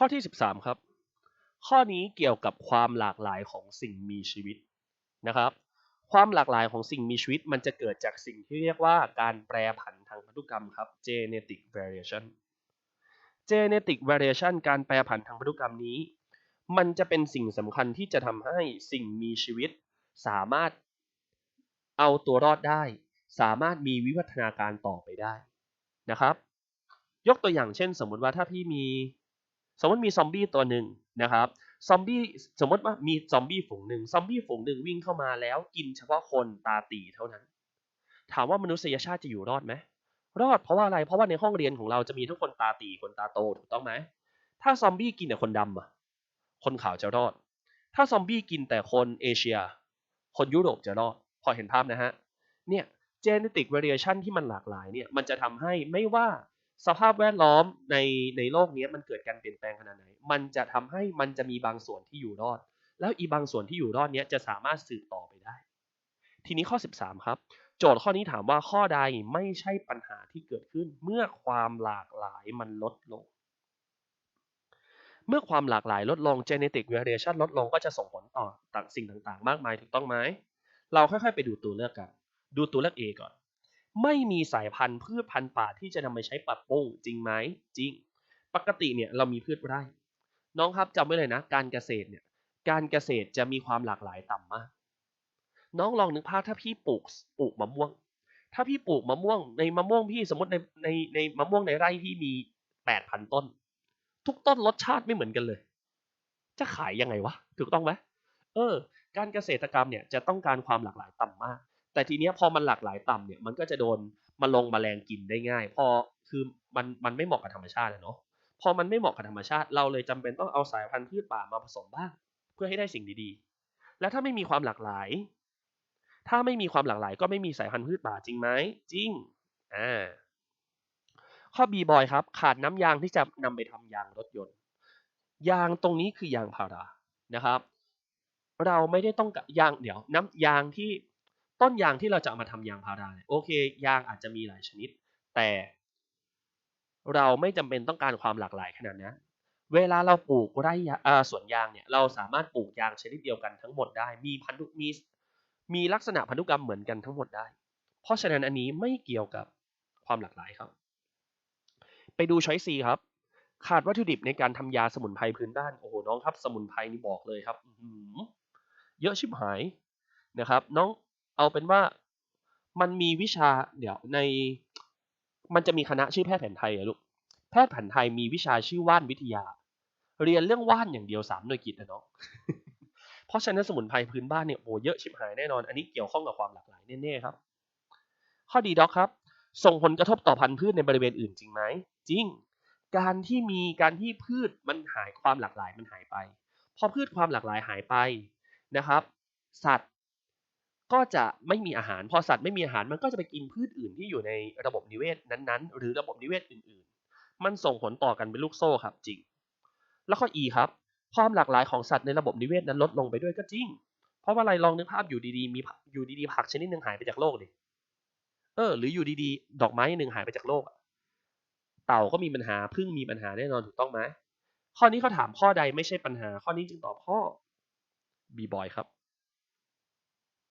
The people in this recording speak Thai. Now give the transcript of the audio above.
ข้อที่ 13 ครับ ข้อนี้เกี่ยวกับความหลากหลายของสิ่งมีชีวิตนะครับ ความหลากหลายของสิ่งมีชีวิตมันจะเกิดจากสิ่งที่เรียกว่าการแปรผันทางพันธุกรรมครับ genetic variation genetic variation การแปรผันทางพันธุกรรมนี้ มันจะเป็นสิ่งสำคัญที่จะทำให้สิ่งมีชีวิต สามารถเอาตัวรอดได้ สามารถมีวิวัฒนาการต่อไปได้นะครับ ยกตัวอย่างเช่น สมมติว่าถ้าพี่มี สมมติมีซอมบี้ตัวหนึ่งนะครับซอมบี้สมมติว่ามีซอมบี้ฝูงหนึ่งซอมบี้ฝูงหนึ่งวิ่งเข้ามาแล้วกินเฉพาะคนตาตีเท่านั้น ถามว่ามนุษยชาติจะอยู่รอดไหมรอดเพราะว่าอะไรเพราะว่าในห้องเรียนของเราจะมีทุกคนตาตีคนตาโตถูกต้องไหมถ้าซอมบี้กินแต่คนดำอะคนขาวจะรอด ถ้าซอมบี้กินแต่คนเอเชีย คนยุโรปจะรอด พอเห็นภาพนะฮะเนี่ย genetic variation ที่มันหลากหลายเนี่ยมันจะทำให้ไม่ว่า สภาพแวดล้อมในในโลกนี้มันเกิดการเปลี่ยนแปลงขนาดไหน มันจะทำให้มันจะมีบางส่วนที่อยู่รอด แล้วอีบางส่วนที่อยู่รอดเนี้ยจะสามารถสืบต่อไปได้ ทีนี้ข้อ 13 ครับ โจทย์ข้อนี้ถามว่าข้อใดไม่ใช่ปัญหาที่เกิดขึ้นเมื่อความหลากหลายมันลดลง เมื่อความหลากหลายลดลง genetic variation ลดลงก็จะส่งผลต่อต่างสิ่งต่างๆ มากมายถูกต้องไหม เราค่อยๆ ไปดูตัวเลือกกัน ดูตัวเลือก A ก่อน ไม่มีสายพันธุ์พืชพันธุ์ป่าที่จะนำไปใช้ปรับปรุงจริงไหมจริง ปกติเนี่ยเรามีพืชไร่ น้องครับจำไว้เลยนะ การเกษตรเนี่ยการเกษตรจะมีความหลากหลายต่ำมาก น้องลองนึกภาพถ้าพี่ปลูกปลูกมะม่วง ถ้าพี่ปลูกมะม่วงในมะม่วงพี่สมมติในในในมะม่วงในไร่พี่มีแปดพันต้น ทุกต้นรสชาติไม่เหมือนกันเลย จะขายยังไงวะ ถูกต้องไหมเออ การเกษตรกรรมเนี่ยจะต้องการความหลากหลายต่ำมาก แต่ทีเนี้ยพอมันหลากหลายต่ำเนี่ยมันก็จะโดนมาลงมแมลงกินได้ง่าย พอคือมันมันไม่เหมาะกับธรรมชาติอะเนาะพอมันไม่เหมาะกับธรรมชาติ เราเลยจำเป็นต้องเอาสายพันธุ์พืชป่ามาผสมบ้างเพื่อให้ได้สิ่งดีๆ แล้วถ้าไม่มีความหลากหลาย ถ้าไม่มีความหลากหลาย ก็ไม่มีสายพันธุ์พืชป่าจริงไหมจริงอ่าข้อ B บอยครับ ขาดน้ำยางที่จะนำไปทำยางรถยนต์ ยางตรงนี้คือยางพารานะครับ เราไม่ได้ต้องยางเดี๋ยวน้ำยางที่ ต้นยางที่เราจะเอามาทำยางพาราเนี่ยโอเค ยางอาจจะมีหลายชนิด แต่เราไม่จำเป็นต้องการความหลากหลายขนาดนั้นเวลาเราปลูกไร่อ่าสวนยางเนี่ยเราสามารถปลูกยางชนิดเดียวกันทั้งหมดได้มีพันธุมีมีลักษณะพันธุกรรมเหมือนกันทั้งหมดได้ เพราะฉะนั้นอันนี้ไม่เกี่ยวกับความหลากหลายครับ ไปดูช้อยซีครับ ขาดวัตถุดิบในการทำยาสมุนไพรพื้นบ้านโอ้โหน้องครับ สมุนไพรนี่บอกเลยครับเยอะชิบหายนะครับ น้อง เอาเป็นว่ามันมีวิชาเดี๋ยวใน มันจะมีคณะชื่อแพทย์แผนไทยอะลูกแพทย์แผนไทยมีวิชาชื่อว่านวิทยา เรียนเรื่องว่านอย่างเดียวสามหน่วยกิตนะน้องเพราะฉะนั้นสมุนไพรพื้นบ้านเนี่ยโอ้เยอะชิบหายแน่นอน อันนี้เกี่ยวข้องกับความหลากหลายแน่ๆครับ ข้อดีด็อกครับ ส่งผลกระทบต่อพันธุ์พืชในบริเวณอื่นจริงไหมจริง การที่มีการที่พืชมันหายความหลากหลายมันหายไป พอพืชความหลากหลายหายไปนะครับ สัตว์ ก็จะไม่มีอาหาร พอสัตว์ไม่มีอาหารมันก็จะไปกินพืชอื่นที่อยู่ในระบบนิเวศนั้นๆ หรือระบบนิเวศอื่นๆ มันส่งผลต่อกันเป็นลูกโซ่ครับจริง แล้วข้อ E ครับความหลากหลายของสัตว์ในระบบนิเวศนั้นลดลงไปด้วยก็จริง เพราะว่าอะไรลองนึกภาพอยู่ดีๆมีอยู่ดีๆผักชนิดหนึ่งหายไปจากโลกดิเออหรืออยู่ดีๆ ดอกไม้หนึ่งหายไปจากโลกเต่าก็มีปัญหาพึ่งมีปัญหาแน่นอนถูกต้องไหมข้อนี้เขาถามข้อใดไม่ใช่ปัญหา ข้อนี้จึงตอบข้อ B boy ครับ